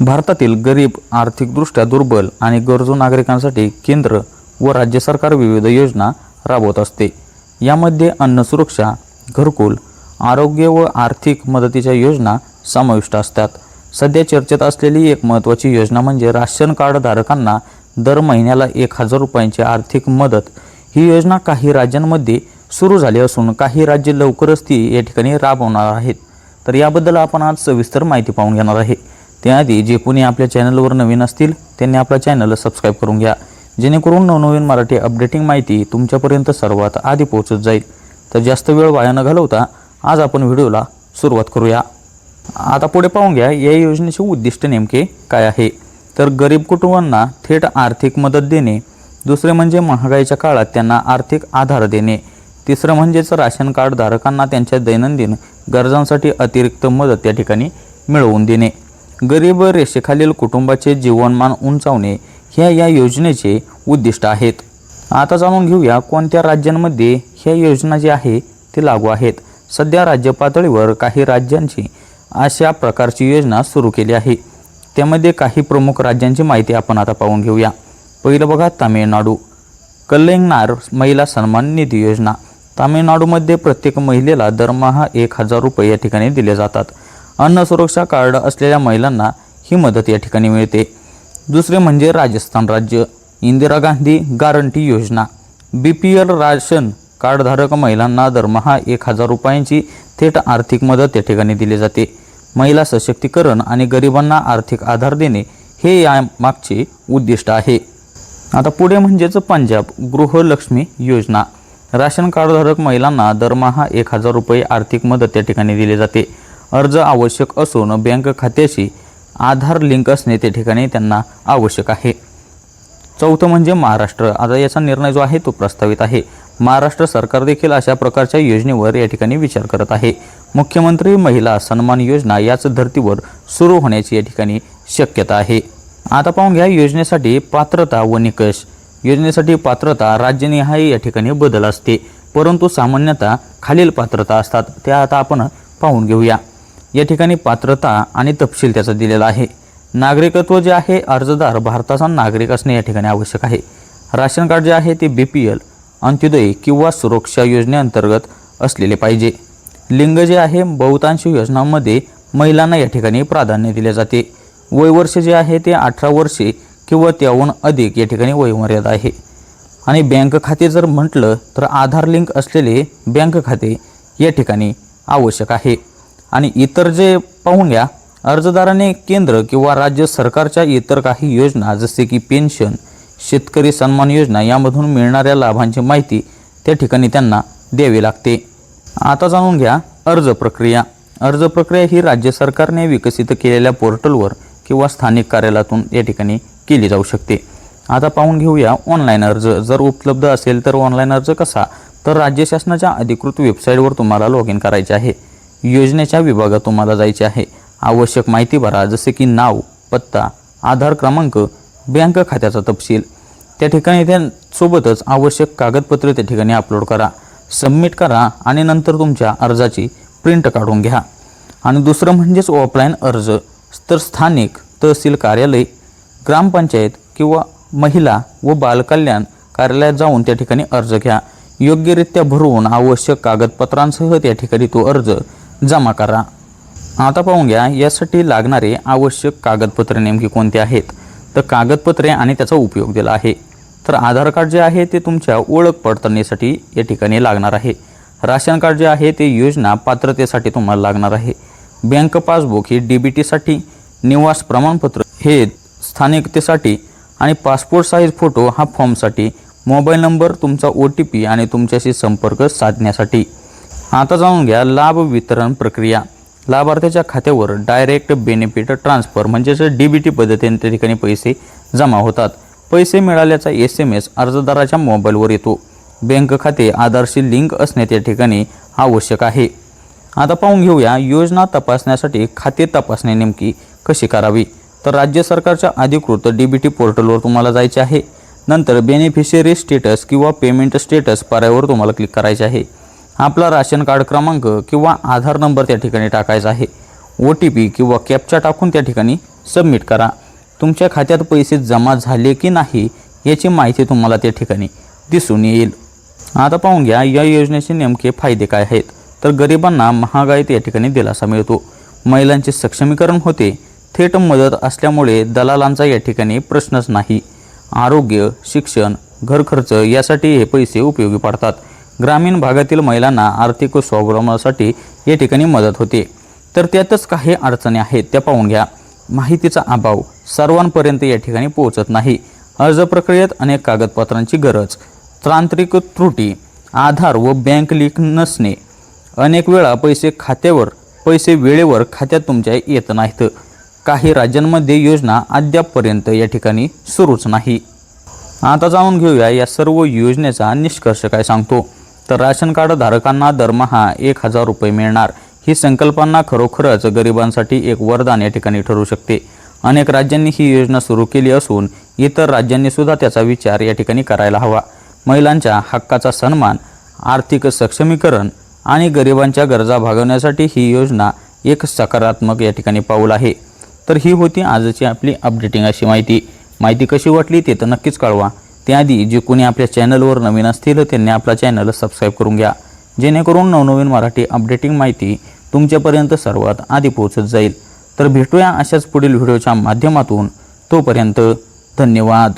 भारतातील गरीब आर्थिकदृष्ट्या दुर्बल आणि गरजू नागरिकांसाठी केंद्र व राज्य सरकार विविध योजना राबवत असते. यामध्ये अन्न सुरक्षा घरकुल आरोग्य व आर्थिक मदतीच्या योजना समाविष्ट असतात. सध्या चर्चेत असलेली एक महत्त्वाची योजना म्हणजे राशन कार्डधारकांना दर महिन्याला एक हजार रुपयांची आर्थिक मदत. ही योजना काही राज्यांमध्ये सुरू झाली असून काही राज्य लवकरच ती या ठिकाणी राबवणार आहेत. तर याबद्दल आपण आज सविस्तर माहिती पाहून घेणार आहे. त्याआधी जे कोणी आपल्या चॅनलवर नवीन असतील त्यांनी आपला चॅनल सबस्क्राईब करून घ्या. जेणेकरून नवनवीन मराठी अपडेटिंग माहिती तुमच्यापर्यंत सर्वात आधी पोहोचत जाईल. तर जास्त वेळ वाया न घालवता आज आपण व्हिडिओला सुरुवात करूया. आता पुढे पाहून घ्या या योजनेचे उद्दिष्ट नेमके काय आहे? तर गरीब कुटुंबांना थेट आर्थिक मदत देणे. दुसरे म्हणजे महागाईच्या काळात त्यांना आर्थिक आधार देणे. तिसरं म्हणजेच राशन कार्ड धारकांना त्यांच्या दैनंदिन गरजांसाठी अतिरिक्त मदत त्या ठिकाणी मिळवून देणे. गरीब रेषेखालील कुटुंबाचे जीवनमान उंचावणे ह्या या योजनेचे उद्दिष्ट आहेत. आता जाणून घेऊया कोणत्या राज्यांमध्ये ह्या योजना जी आहे ती लागू आहेत. सध्या राज्य पातळीवर काही राज्यांची अशा प्रकारची योजना सुरू केली आहे. त्यामध्ये काही प्रमुख राज्यांची माहिती आपण आता पाहून घेऊया. पहिलं बघा तामिळनाडू. कल्लेंगनार महिला सन्मान निधी योजना. तामिळनाडूमध्ये प्रत्येक महिलेला दरमहा एक हजार रुपये या ठिकाणी दिले जातात. अन्न सुरक्षा कार्ड असलेल्या महिलांना ही मदत या ठिकाणी मिळते. दुसरे म्हणजे राजस्थान राज्य. इंदिरा गांधी गारंटी योजना. बी पी एल राशन कार्डधारक महिलांना दरमहा एक हजार रुपयांची थेट आर्थिक मदत या ठिकाणी दिली जाते. महिला सशक्तीकरण आणि गरिबांना आर्थिक आधार देणे हे या मागचे उद्दिष्ट आहे. आता पुढे म्हणजेच पंजाब गृहलक्ष्मी योजना. राशन कार्डधारक महिलांना दरमहा एक हजार रुपये आर्थिक मदत या ठिकाणी दिली जाते. अर्ज आवश्यक असून बँक खात्याशी आधार लिंक असणे त्या ठिकाणी त्यांना आवश्यक आहे. चौथं म्हणजे महाराष्ट्र. आता याचा निर्णय जो आहे तो प्रस्तावित आहे. महाराष्ट्र सरकार देखील अशा प्रकारच्या योजनेवर या ठिकाणी विचार करत आहे. मुख्यमंत्री महिला सन्मान योजना याच धर्तीवर सुरू होण्याची या ठिकाणी शक्यता आहे. आता पाहून घ्या योजनेसाठी पात्रता व निकष. योजनेसाठी पात्रता राज्यनिहाय या ठिकाणी बदल असते. परंतु सामान्यतः खालील पात्रता असतात. त्या आता आपण पाहून घेऊया. या ठिकाणी पात्रता आणि तपशील त्याचा दिलेला आहे. नागरिकत्व जे आहे अर्जदार भारताचा नागरिक असणे या ठिकाणी आवश्यक आहे. राशन कार्ड जे आहे ते बी पी एल अंत्योदय किंवा सुरक्षा योजनेअंतर्गत असलेले पाहिजे. लिंग जे आहे बहुतांश योजनांमध्ये महिलांना या ठिकाणी प्राधान्य दिले जाते. वयवर्ष जे आहे ते अठरा वर्षे किंवा त्याहून अधिक या ठिकाणी वयोमर्यादा आहे. आणि बँक खाते जर म्हटलं तर आधार लिंक असलेले बँक खाते या ठिकाणी आवश्यक आहे. आणि इतर जे पाहून घ्या अर्जदाराने केंद्र किंवा राज्य सरकारच्या इतर काही योजना जसे की पेन्शन शेतकरी सन्मान योजना यामधून मिळणाऱ्या लाभांची माहिती त्या ठिकाणी त्यांना द्यावी लागते. आता जाणून घ्या अर्ज प्रक्रिया. अर्ज प्रक्रिया ही राज्य सरकारने विकसित केलेल्या पोर्टलवर किंवा स्थानिक कार्यालयातून या ठिकाणी केली जाऊ शकते. आता पाहून घेऊया ऑनलाईन अर्ज. जर उपलब्ध असेल तर ऑनलाईन अर्ज कसा? तर राज्य शासनाच्या अधिकृत वेबसाईटवर तुम्हाला लॉग इन करायचे आहे. योजनेच्या विभागात तुम्हाला जायचे आहे. आवश्यक माहिती भरा जसे की नाव पत्ता आधार क्रमांक बँक खात्याचा तपशील. त्या ठिकाणी त्यासोबतच आवश्यक कागदपत्रे त्या ठिकाणी अपलोड करा. सबमिट करा आणि नंतर तुमच्या अर्जाची प्रिंट काढून घ्या. आणि दुसरं म्हणजेच ऑफलाईन अर्ज. तर स्थानिक तहसील कार्यालय ग्रामपंचायत किंवा महिला व बालकल्याण कार्यालयात जाऊन त्या ठिकाणी अर्ज घ्या. योग्यरित्या भरून आवश्यक कागदपत्रांसह त्या ठिकाणी तो अर्ज जमा करा. आता पाहून घ्या यासाठी लागणारे आवश्यक कागदपत्रे नेमकी कोणते आहेत? तर कागदपत्रे आणि त्याचा उपयोग दिला आहे. तर आधार कार्ड जे आहे ते तुमच्या ओळख पडताळणीसाठी या ठिकाणी लागणार आहे. राशन कार्ड जे आहे ते योजना पात्रतेसाठी तुम्हाला लागणार आहे. बँक पासबुक ही डी बी टीसाठी निवास प्रमाणपत्र हे स्थानिकतेसाठी आणि पासपोर्ट साईज फोटो हा फॉर्मसाठी मोबाईल नंबर तुमचा ओ टी पी आणि तुमच्याशी संपर्क साधण्यासाठी. आता जाऊन घ्या लाभ वितरण प्रक्रिया. लाभार्थ्याच्या खात्यावर डायरेक्ट बेनिफिट ट्रान्सफर म्हणजेच डी बी टी पद्धतीने त्या ठिकाणी पैसे जमा होतात. पैसे मिळाल्याचा एस एम एस अर्जदाराच्या मोबाईलवर येतो. बँक खाते आधारशी लिंक असणे त्या ठिकाणी आवश्यक आहे. आता पाहून घेऊया योजना तपासण्यासाठी खाते तपासणी नेमकी कशी करावी? तर राज्य सरकारच्या अधिकृत डी बी टी पोर्टलवर तुम्हाला जायचे आहे. नंतर बेनिफिशियरी स्टेटस किंवा पेमेंट स्टेटस पर्यायावर तुम्हाला क्लिक करायचे आहे. आपला राशन कार्ड क्रमांक किंवा आधार नंबर त्या ठिकाणी टाकायचा आहे. ओ टी पी किंवा कॅपचा टाकून त्या ठिकाणी सबमिट करा. तुमच्या खात्यात पैसे जमा झाले की नाही याची माहिती तुम्हाला त्या ठिकाणी दिसून येईल. आता पाहून घ्या या योजनेचे नेमके फायदे काय आहेत? तर गरिबांना महागाईत या ठिकाणी दिलासा मिळतो. महिलांचे सक्षमीकरण होते. थेट मदत असल्यामुळे दलालांचा या ठिकाणी प्रश्नच नाही. आरोग्य शिक्षण घरखर्च यासाठी हे पैसे उपयोगी पडतात. ग्रामीण भागातील महिलांना आर्थिक स्वावलंबनासाठी या ठिकाणी मदत होते. तर त्यातच काही अडचणी आहेत त्या पाहून घ्या. माहितीचा अभाव सर्वांपर्यंत या ठिकाणी पोहोचत नाही. अर्ज प्रक्रियेत अनेक कागदपत्रांची गरज. तांत्रिक त्रुटी आधार व बँक लिंक नसणे. अनेक वेळा पैसे खात्यावर पैसे वेळेवर खात्यात तुमच्या येत नाहीत. काही राज्यांमध्ये योजना अद्यापपर्यंत या ठिकाणी सुरूच नाही. आता जाणून घेऊया या सर्व योजनेचा निष्कर्ष काय सांगतो. तर राशन कार्ड धारकांना दरमहा एक हजार रुपये मिळणार. ही संकल्पना खरोखरच गरिबांसाठी एक वरदान या ठिकाणी ठरू शकते. अनेक राज्यांनी ही योजना सुरू केली असून इतर राज्यांनी सुद्धा त्याचा विचार या ठिकाणी करायला हवा. महिलांच्या हक्काचा सन्मान आर्थिक सक्षमीकरण आणि गरिबांच्या गरजा भागवण्यासाठी ही योजना एक सकारात्मक या ठिकाणी पाऊल आहे. तर ही होती आजची आपली अपडेटिंग अशी माहिती. माहिती कशी वाटली ते तर नक्कीच कळवा. त्याआधी जे कोणी आपल्या चॅनलवर नवीन असतील त्यांनी आपला चॅनल सबस्क्राईब करून घ्या. जेणेकरून नवनवीन मराठी अपडेटिंग माहिती तुमच्यापर्यंत सर्वात आधी पोहोचत जाईल. तर भेटूया अशाच पुढील व्हिडिओच्या माध्यमातून. तोपर्यंत धन्यवाद.